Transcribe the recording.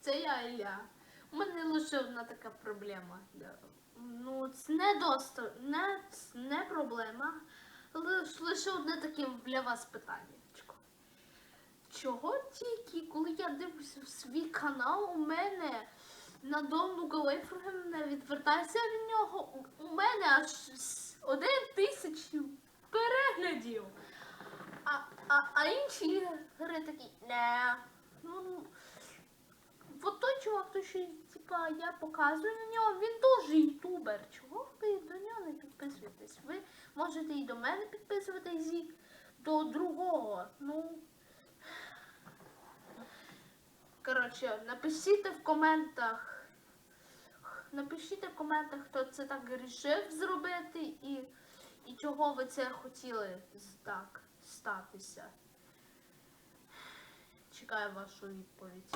це я Ілля. У мене лише одна така проблема. Ну, це не доста, не, це не проблема. Лиш, лише одне таке для вас питання. Чого тільки, коли я дивлюся в свій канал, у мене на Донну Галейферген не відвертається від нього. У- мене аж один тисячу переглядів. А, а, а інші ігри такі, не. Ну, той чувак, то що типа, я показую на нього, він теж ютубер. Чого ви до нього не підписуєтесь? Ви можете і до мене підписуватись, і до другого. Ну. Коротше, напишіть в коментах. Напишіть в коментах, хто це так вирішив зробити і, і чого ви це хотіли так статися. Чекаю вашу відповідь.